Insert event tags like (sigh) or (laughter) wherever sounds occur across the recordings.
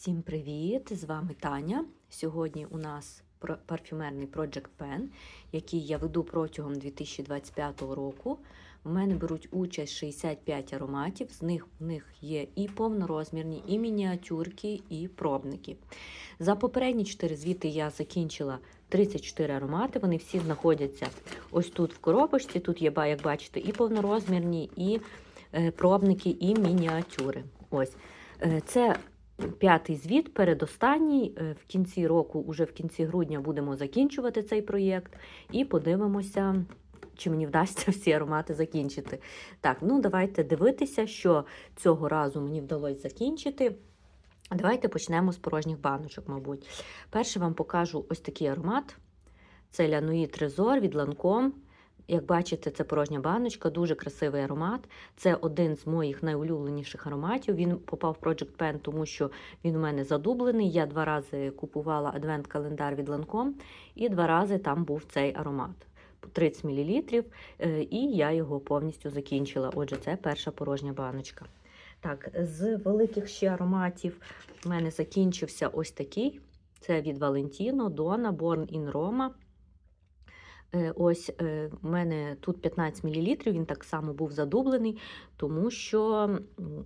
Всім привіт! З вами Таня. Сьогодні у нас парфюмерний Project Pen, який я веду протягом 2025 року. У мене беруть участь 65 ароматів, з них в них є і повнорозмірні, і мініатюрки, і пробники. За попередні 4 звіти я закінчила 34 аромати. Вони всі знаходяться ось тут в коробочці. Тут є, як бачите, і повнорозмірні, і е, пробники, і мініатюри. Ось. Е, Це п'ятий звіт, передостанній. Е, В кінці року, уже в кінці грудня, будемо закінчувати цей проєкт і подивимося, чи мені вдасться всі аромати закінчити. Так, ну давайте дивитися, що цього разу мені вдалося закінчити. Давайте почнемо з порожніх баночок, мабуть. Перше вам покажу ось такий аромат. Це Лянуї Трезор від Lancome. Як бачите, це порожня баночка, дуже красивий аромат. Це один з моїх найулюбленіших ароматів. Він попав в Project Pen, тому що він у мене задублений. Я два рази купувала адвент-календар від Lancome, і два рази там був цей аромат. 30 мл, і я його повністю закінчила. Отже, це перша порожня баночка. Так, з великих ще ароматів в мене закінчився ось такий. Це від Valentino, Donna, Born in Roma. Е, Ось е, у мене тут 15 мл, він так само був задублений, тому що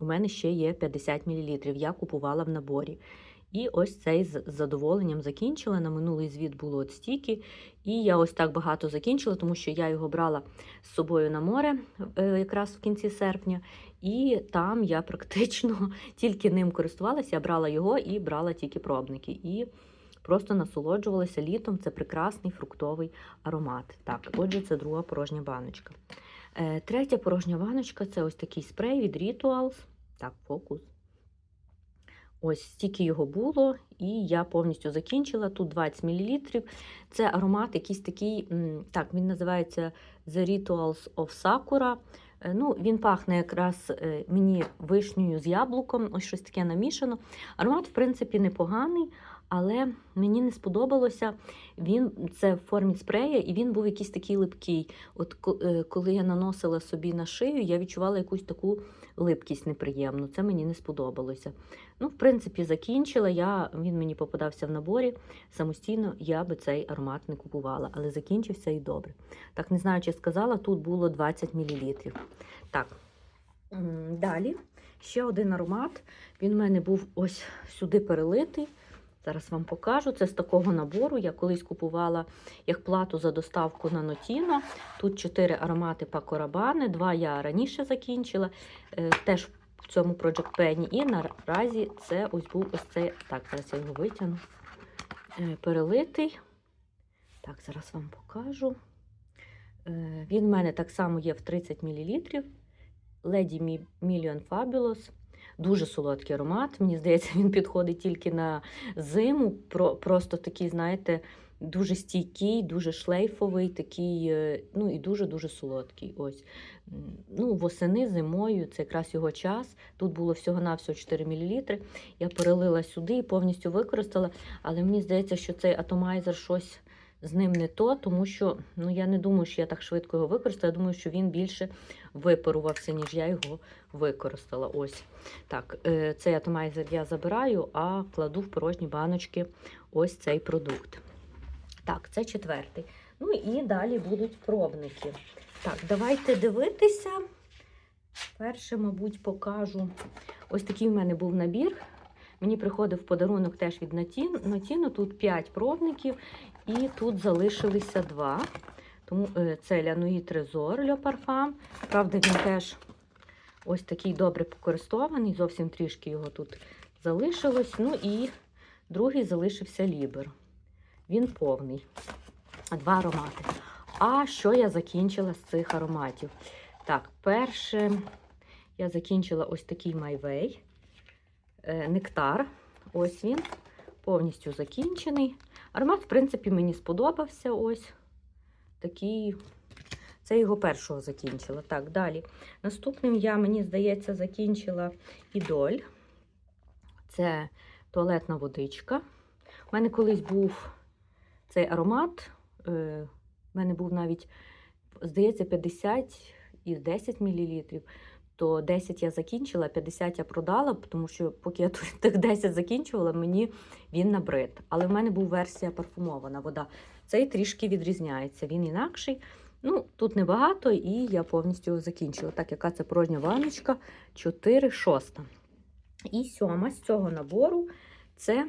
у мене ще є 50 мл. Я купувала в наборі. І ось цей з з задоволенням закінчила. На минулий звіт було от стільки. І я ось так багато закінчила, тому що я його брала з собою на море е, якраз в кінці серпня. І там я практично (laughs) тільки ним користувалася. Я брала його і брала тільки пробники. І просто насолоджувалася літом. Це прекрасний фруктовий аромат. Так, отже, це друга порожня баночка. Е, третя порожня баночка це ось такий спрей від Rituals. Так, фокус. Ось стільки його було, і я повністю закінчила. Тут 20 мл. Це аромат якийсь такий, так, він називається The Rituals of Sakura. Е, Ну, Він пахне якраз е, мені вишнею з яблуком, ось щось таке намішано. Аромат, в принципі, непоганий, але мені не сподобалося. Він це в формі спрея, і він був якийсь такий липкий. От е, коли я наносила собі на шию, я відчувала якусь таку липкість неприємну. Це мені не сподобалося. Ну, в принципі, закінчила. Я, Він мені попадався в наборі. Самостійно я би цей аромат не купувала, але закінчився і добре. Так, не знаю, чи сказала, тут було 20 мл. Так, далі ще один аромат. Він в мене був ось сюди перелитий. Зараз вам покажу. Це з такого набору. Я колись купувала як плату за доставку на Нотіно. Тут чотири аромати Paco Rabanne, два я раніше закінчила, е, теж в цьому Project Pen. І наразі це ось був ось цей. Так, зараз я його витягну. Е, Перелитий. Так, зараз вам покажу. Е, Він в мене так само є в 30 мл. Lady Million Fabulous. Дуже солодкий аромат. Мені здається, (laughs) він підходить тільки на зиму. Про, просто такий, знаєте, дуже стійкий, дуже шлейфовий, такий, е, ну і дуже-дуже солодкий. Ось. Ну, восени зимою, це якраз його час. Тут було всього-навсього 4 мл. Я перелила сюди і повністю використала. Але мені здається, що цей атомайзер щось з ним не то, тому що ну, я не думаю, що я так швидко його використала. Я думаю, що він більше випарувався, ніж я його використала. Ось так. е, Цей атомайзер я забираю, а кладу в порожні баночки ось цей продукт. Так, це четвертий. Ну і далі будуть пробники. Так, давайте дивитися. Перше, мабуть, покажу. Ось такий в мене був набір. Мені приходив подарунок теж від Натін- Натіно. Тут 5 пробників, і тут залишилися 2. Тому е, це Лянуї Трезор Парфам. Правда, він теж ось такий добре покористований, зовсім трішки його тут залишилось. Ну і другий залишився Лібер. Він повний. Два аромати. А що я закінчила з цих ароматів? Так, перше я закінчила ось такий Майвей. Нектар. Ось він. Повністю закінчений. Аромат, в принципі, мені сподобався. Ось такий. Це його першого закінчила. Так, далі. Наступним я, мені здається, закінчила ідоль. Це туалетна водичка. У мене колись був цей аромат. е, У мене був навіть, здається, 50 і 10 мл. То 10 я закінчила, 50 я продала, тому що поки я (laughs) тих 10 закінчувала, мені він набрид. Але в мене був версія парфумована вода. Цей трішки відрізняється. Він інакший. Ну, тут небагато, і я повністю його закінчила. Так, яка це порожня ванночка? 4 шоста. І сьома з цього набору це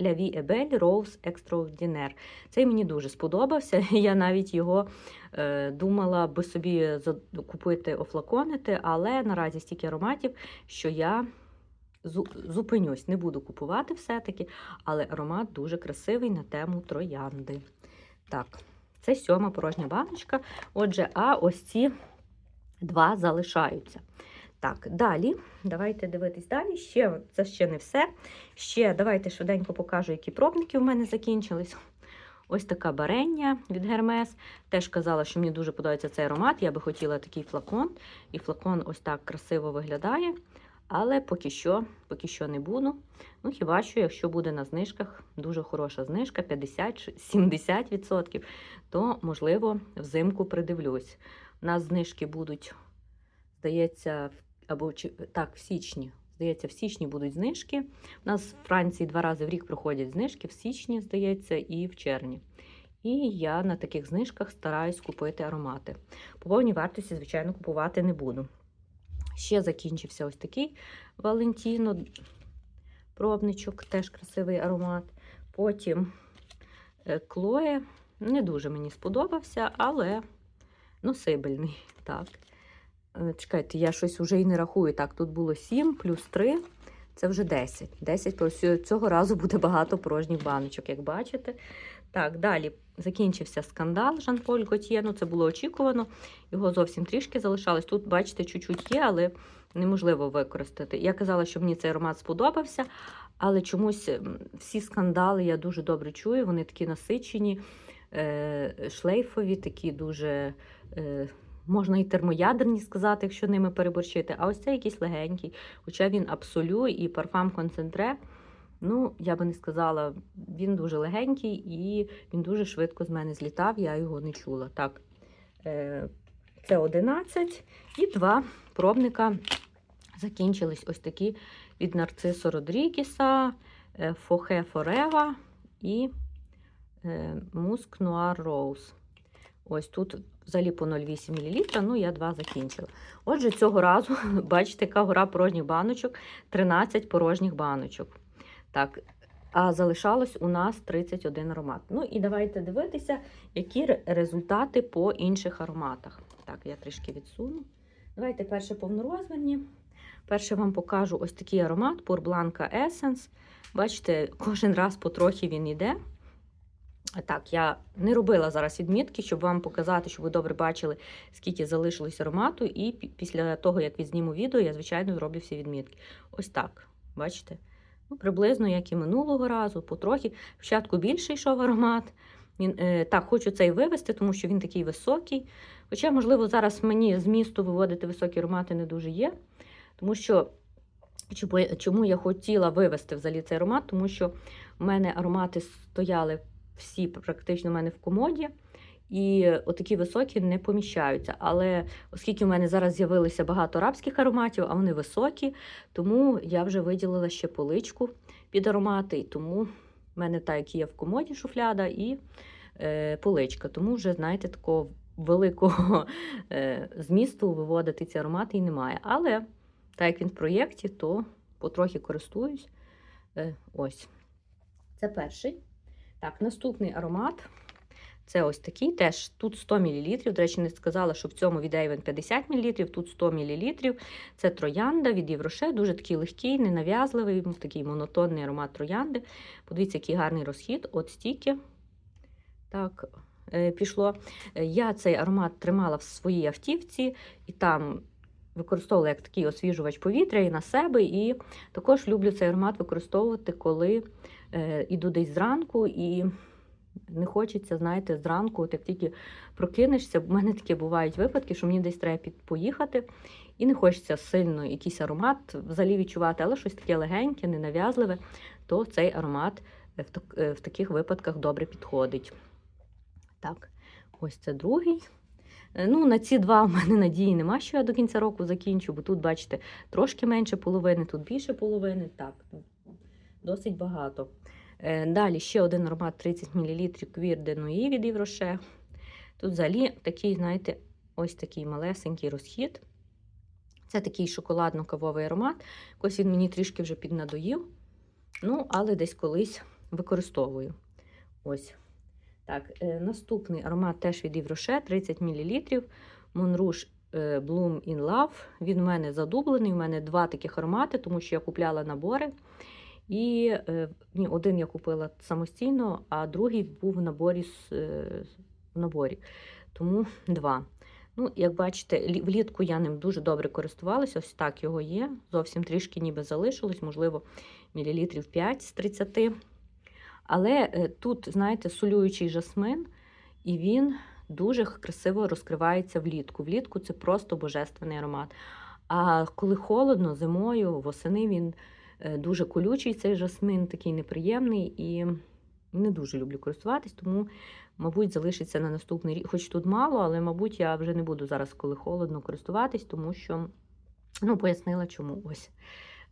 Est Belle Rose Extraordinaire. Цей мені дуже сподобався. (laughs) Я навіть його е, думала би собі купити, офлаконити, але наразі стільки ароматів, що я зу- зупинюсь, не буду купувати все-таки, але аромат дуже красивий на тему троянди. Так, це сьома порожня баночка. Отже, а ось ці два залишаються. Так, далі, давайте дивитись далі. Ще це ще не все. Ще давайте швиденько покажу, які пробники в мене закінчились. Ось така барення від Гермес. Теж казала, що мені дуже подобається цей аромат. Я би хотіла такий флакон. І флакон ось так красиво виглядає. Але поки що, поки що не буду. Ну, хіба що, якщо буде на знижках дуже хороша знижка, 50-70%, то, можливо, взимку придивлюсь. У нас знижки будуть, здається, в- або так, в січні. Здається, в січні будуть знижки. У нас в Франції два рази в рік проходять знижки в січні, здається, і в червні. І я на таких знижках стараюсь купити аромати. По повній вартості, звичайно, купувати не буду. Ще закінчився ось такий Валентіно пробничок, теж красивий аромат. Потім е, Клоє не дуже мені сподобався, але носибельний. (laughs) Так. Е, Чекайте, я щось вже і не рахую. Так, тут було 7 плюс 3, це вже 10. 10 цього разу буде багато порожніх баночок, як бачите. Так, далі закінчився скандал Жан-Поль Готьє. Ну, це було очікувано. Його зовсім трішки залишалось. Тут, бачите, чуть-чуть є, але неможливо використати. Я казала, що мені цей аромат сподобався, але чомусь всі скандали я дуже добре чую. Вони такі насичені, е, шлейфові, такі дуже. Можна і термоядерні сказати, якщо ними переборщити. А ось це якийсь легенький. Хоча він абсолю і парфам концентре. Ну, я би не сказала, він дуже легенький і він дуже швидко з мене злітав, я його не чула. Так, е, це 11 і два пробника закінчились ось такі від Нарцисо Родрігіса, е, Фохе Форева і е, Муск Нуар Роуз. Ось тут взагалі по 0,8 мл, ну я два закінчила. Отже, цього разу, (laughs) бачите, яка гора порожніх баночок, 13 порожніх баночок. Так, а залишалось у нас 31 аромат. Ну і давайте дивитися, які результати по інших ароматах. Так, я трішки відсуну. Давайте перше повнорозмірні. Перше вам покажу ось такий аромат Blanca Essence. Бачите, кожен раз потрохи він йде. Так, я не робила зараз відмітки, щоб вам показати, щоб ви добре бачили, скільки залишилось аромату. І після того, як відзніму відео, я, звичайно, зроблю всі відмітки. Ось так. Бачите? Ну, приблизно, як і минулого разу, потрохи. Спочатку більше йшов аромат. Він, е, так, хочу цей вивести, тому що він такий високий. Хоча, можливо, зараз мені з місту виводити високі аромати не дуже є. Тому що чому, я хотіла вивести взагалі цей аромат? Тому що в мене аромати стояли всі практично в мене в комоді. І отакі високі не поміщаються. Але оскільки в мене зараз з'явилося багато арабських ароматів, а вони високі, тому я вже виділила ще поличку під аромати. І тому в мене так, як є в комоді шуфляда і е, поличка. Тому вже, знаєте, такого великого (laughs) е, змісту виводити ці аромати і немає. Але так як він в проєкті, то потрохи користуюсь. Е, ось. Це перший. Так, наступний аромат. Це ось такий теж. Тут 100 мл. До речі, не сказала, що в цьому від Avon 50 мл, тут 100 мл. Це троянда від Євроше, дуже такий легкий, ненав'язливий, такий монотонний аромат троянди. Подивіться, який гарний розхід. От стільки. Так, е, пішло. Е, Я цей аромат тримала в своїй автівці, і там використовувала як такий освіжувач повітря і на себе. І також люблю цей аромат використовувати, коли іду десь зранку і не хочеться, знаєте, зранку, от як тільки прокинешся, в мене такі бувають випадки, що мені десь треба поїхати, і не хочеться сильно якийсь аромат взагалі відчувати, але щось таке легеньке, ненав'язливе, то цей аромат е, е, в таких випадках добре підходить. Так, ось це другий. Е, Ну, на ці два в мене надії нема, що я до кінця року закінчу, бо тут, бачите, трошки менше половини, тут більше половини. Так, досить багато. Е, Далі ще один аромат 30 мл Квір де Нуї від Євроше. Тут взагалі такий, знаєте, ось такий малесенький розхід. Це такий шоколадно-кавовий аромат. Ось він мені трішки вже піднадоїв. Ну, але десь колись використовую. Ось. Так, е, наступний аромат теж від Євроше 30 мл. Е, Bloom in Love. Він в мене задублений. У мене два таких аромати, тому що я купляла набори. І е, ні, один я купила самостійно, а другий був в наборі. е, в наборі. Тому (laughs) два. Ну, як бачите, влітку я ним дуже добре користувалася. Ось так його є. Зовсім трішки ніби залишилось, можливо, мілілітрів 5 з 30. Але е, тут, знаєте, солюючий жасмин, і він дуже красиво розкривається влітку. Влітку це просто божественний аромат. А коли холодно, зимою, восени він дуже колючий, цей жасмин, такий неприємний і не дуже люблю користуватись, тому, мабуть, залишиться на наступний рік. Хоч тут мало, але, мабуть, я вже не буду зараз, коли холодно, користуватись, тому що ну, пояснила, чому ось.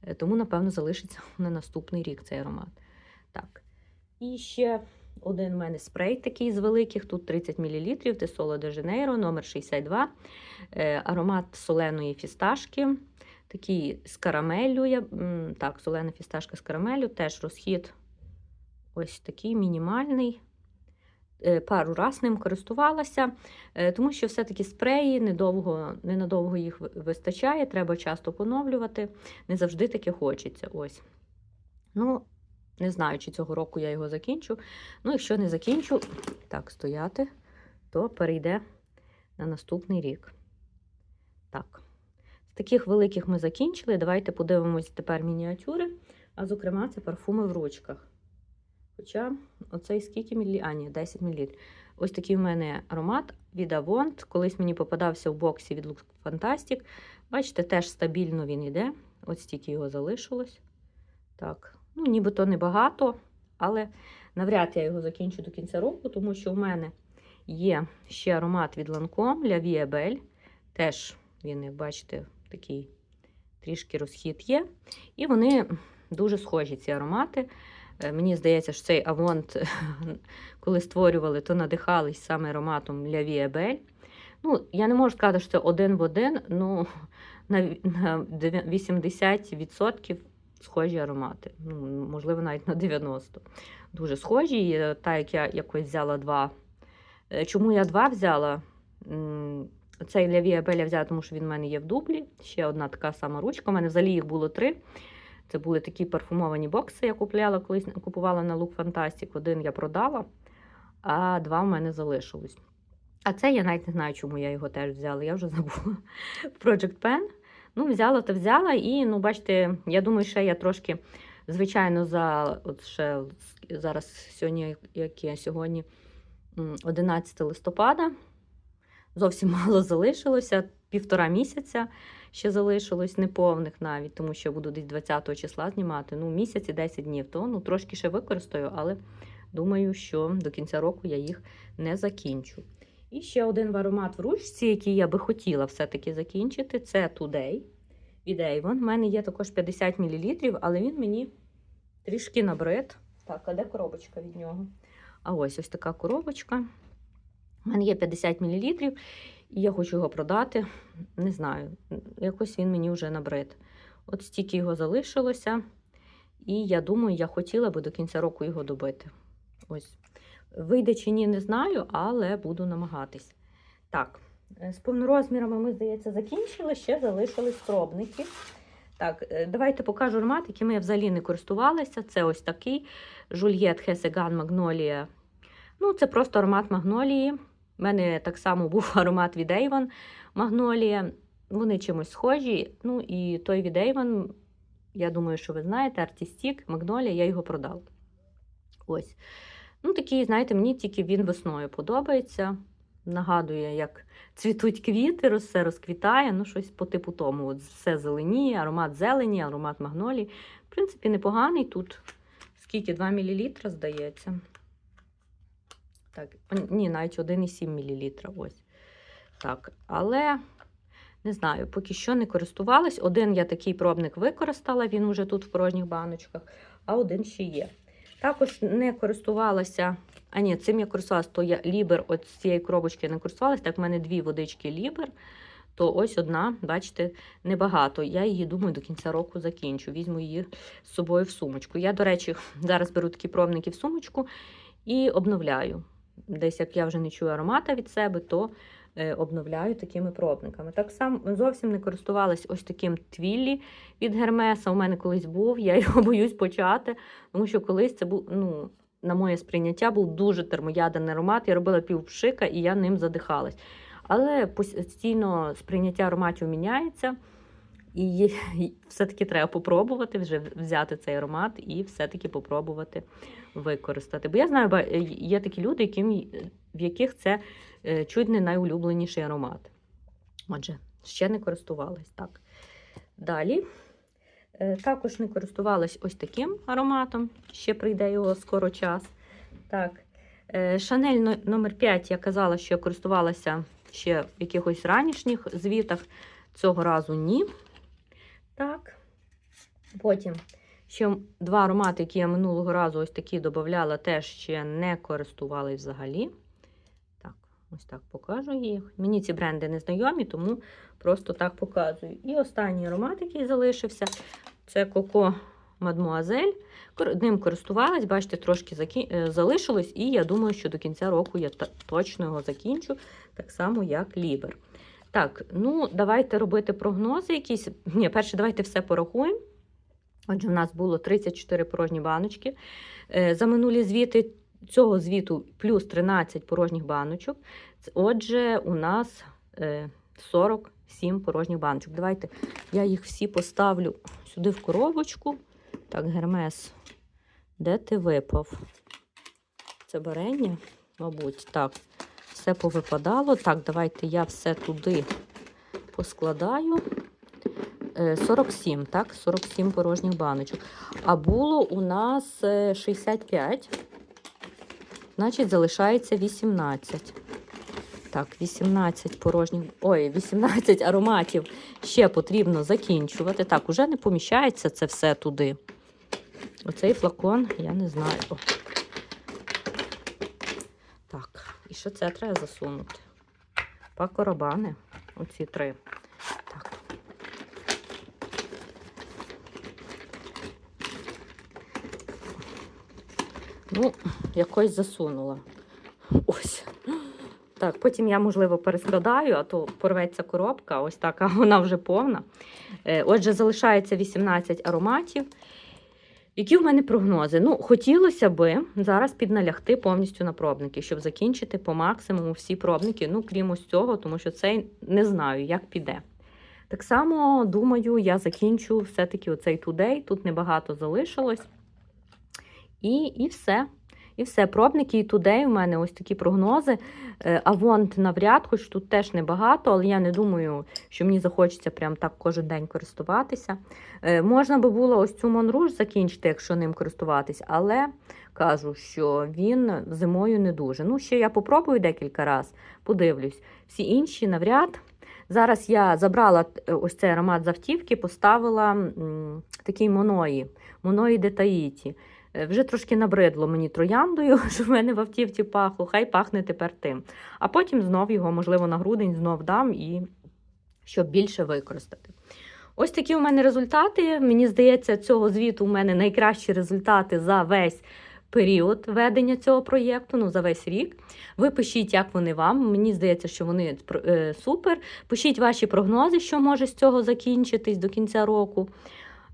Е, Тому, напевно, залишиться (laughs) на наступний рік цей аромат. Так. І ще один у мене спрей такий з великих, тут 30 мл, Тесоло де Жанейро, номер 62. Е, аромат соленої фісташки. Такий з карамеллю. Я, так, солена фісташка з карамеллю, теж розхід ось такий мінімальний. Е, Пару раз ним користувалася, е, тому що все-таки спреї недовго, ненадовго їх вистачає, треба часто поновлювати. Не завжди таке хочеться. Ось. Ну, не знаю, чи цього року я його закінчу. Ну, якщо не закінчу, так, стояти, то перейде на наступний рік. Так. Таких великих ми закінчили. Давайте подивимось тепер мініатюри. А зокрема, це парфуми в ручках. Хоча оцей скільки мілі... А, ні, 10 мл. Ось такий в мене аромат від Avon. Колись мені попадався в боксі від Lux Fantastic. Бачите, теж стабільно він йде. Ось стільки його залишилось. Так, ну нібито небагато, але навряд я його закінчу до кінця року, тому що в мене є ще аромат від Lancome La Vie Belle. Теж він, як бачите, такий трішки розхід є. І вони дуже схожі, ці аромати. Е, Мені здається, що цей Авонт, (laughs) коли створювали, то надихались саме ароматом La Vie Ну, я не можу сказати, що це один в один, ну (laughs) на ві- на дев'я- 80% схожі аромати. Ну, можливо, навіть на 90%. Дуже схожі. І, е, Та, як я якось взяла два. Е, Чому я два взяла? Цей для Вія Беля взяла, тому що він в мене є в дублі. Ще одна така сама ручка. У мене взагалі їх було три. Це були такі парфумовані бокси, я купляла колись купувала на Look Fantastic. Один я продала, а два в мене залишилось. А це я навіть не знаю, чому я його теж взяла. Я вже (laughs) забула. Project Pen. Ну, взяла та взяла, і ну, бачите, я думаю, ще я трошки, звичайно, за от ще зараз сьогодні, як є сьогодні, 11 листопада. Зовсім (laughs) мало залишилося, півтора місяця ще залишилось неповних навіть, тому що я буду десь 20 числа знімати. Ну, місяць і 10 днів, то ну, трошки ще використаю, але думаю, що до кінця року я їх не закінчу. І ще один аромат в ручці, який я би хотіла все-таки закінчити, це Today від Avon. У мене є також 50 мл, але він мені трішки набрид. Так, а де коробочка від нього? А ось ось така коробочка. У мене є 50 мл, і я хочу його продати. Не знаю, якось він мені вже набрид. От стільки його залишилося. І я думаю, я хотіла би до кінця року його добити. Ось. Вийде чи ні, не знаю, але буду намагатись. Так, е, з повнорозмірами ми, здається, закінчили, ще залишились пробники. Так, е, давайте покажу аромат, яким я взагалі не користувалася. Це ось такий Жульєт Хесеган Магнолія. Ну, це просто аромат магнолії. У мене так само був (laughs) аромат від Avon Магнолія. Вони чимось схожі. Ну і той від Avon, я думаю, що ви знаєте, Артістік, Магнолія, я його продала. Ось. Ну, такий, знаєте, мені тільки він весною подобається. Нагадує, як цвітуть квіти, все розквітає, ну щось по типу тому. От все зеленіє, аромат зелені, аромат магнолії. В принципі, непоганий тут. Скільки? 2 мл, здається. Так, ні, навіть 1,7 мл. Ось. Так, але не знаю, поки що не користувалась. Один я такий пробник використала, він уже тут в порожніх баночках, а один ще є. Також не користувалася. А ні, цим я користувалася, то я лібер от з цієї коробочки не користувалася. Так, в мене дві водички лібер. То ось одна, бачите, небагато. Я її думаю до кінця року закінчу. Візьму її з собою в сумочку. Я, до речі, (laughs) зараз беру такі пробники в сумочку і обновляю. Десь як я вже не чую аромата від себе, то е, обновляю такими пробниками. Так само зовсім не користувалась ось таким твіллі від Гермеса. У мене колись був, я (laughs) його боюсь почати, тому що колись це був, ну, на моє сприйняття, був дуже термоядерний аромат. Я робила півпшика і я ним задихалась. Але постійно сприйняття ароматів міняється. І все-таки треба попробувати вже взяти цей аромат і все-таки попробувати використати. Бо я знаю, ба- є такі люди, яким, в яких це е, чуть не найулюбленіший аромат. Отже, ще не користувалась так. Далі. Е, Також не користувалась ось таким ароматом, ще прийде його скоро час. Так. Е, Шанель но- номер 5 я казала, що я користувалася ще в якихось ранішніх звітах. Цього разу ні. Так. Потім ще два аромати, які я минулого разу ось такі додавала, теж ще не користувалась взагалі. Так, ось так покажу їх. Мені ці бренди не знайомі, тому просто так показую. І останній аромат, який залишився, це Коко Мадмуазель. Ним користувалась, бачите, трошки е, залишилось, і я думаю, що до кінця року я точно його закінчу, так само, як Лібер. Так, ну давайте робити прогнози якісь. Ні, перше, давайте все порахуємо. Отже, в нас було 34 порожні баночки. Е, За минулі звіти цього звіту плюс 13 порожніх баночок. Отже, у нас е, 47 порожніх баночок. Давайте я їх всі поставлю сюди в коробочку. Так, Гермес, де ти випав? Це барення, мабуть, так. Все повипадало. Так, давайте я все туди поскладаю. Е, 47, так, 47 порожніх баночок. А було у нас е, 65. Значить, залишається 18. Так, 18 порожніх. Ой, 18 ароматів ще потрібно закінчувати. Так, уже не поміщається це все туди. Оцей флакон, я не знаю. О. Так, і що це треба засунути? Пако Рабани. Оці три. Так. Ну, якось засунула. Ось. Так, потім я, можливо, перескладаю, а то порветься коробка, ось така, (laughs) вона вже повна. Е, Отже, залишається 18 ароматів. Які в мене прогнози? Ну, хотілося би зараз підналягти повністю на пробники, щоб закінчити по максимуму всі пробники, ну, крім ось цього, тому що цей не знаю, як піде. Так само, думаю, я закінчу все-таки оцей тудей. Тут небагато залишилось. І, і все. І все. Пробники і тудей у мене ось такі прогнози. Е, Авонт навряд, хоч тут теж небагато, але я не думаю, що мені захочеться прям так кожен день користуватися. Е, Можна би було ось цю Монруж закінчити, якщо ним користуватись, але кажу, що він зимою не дуже. Ну, ще я попробую декілька разів, подивлюсь. Всі інші навряд. Зараз я забрала е, ось цей аромат з автівки, поставила такий моної, моної де Таїті. Е, Вже трошки набридло мені трояндою, (laughs) що в мене в автівці пахло, хай пахне тепер тим. А потім знов його, можливо, на грудень знов дам і щоб більше використати. Ось такі у мене результати. Мені здається, цього звіту у мене найкращі результати за весь період ведення цього проєкту, ну за весь рік. Ви пишіть, як вони вам. Мені здається, що вони е, супер. Пишіть ваші прогнози, що може з цього закінчитись до кінця року.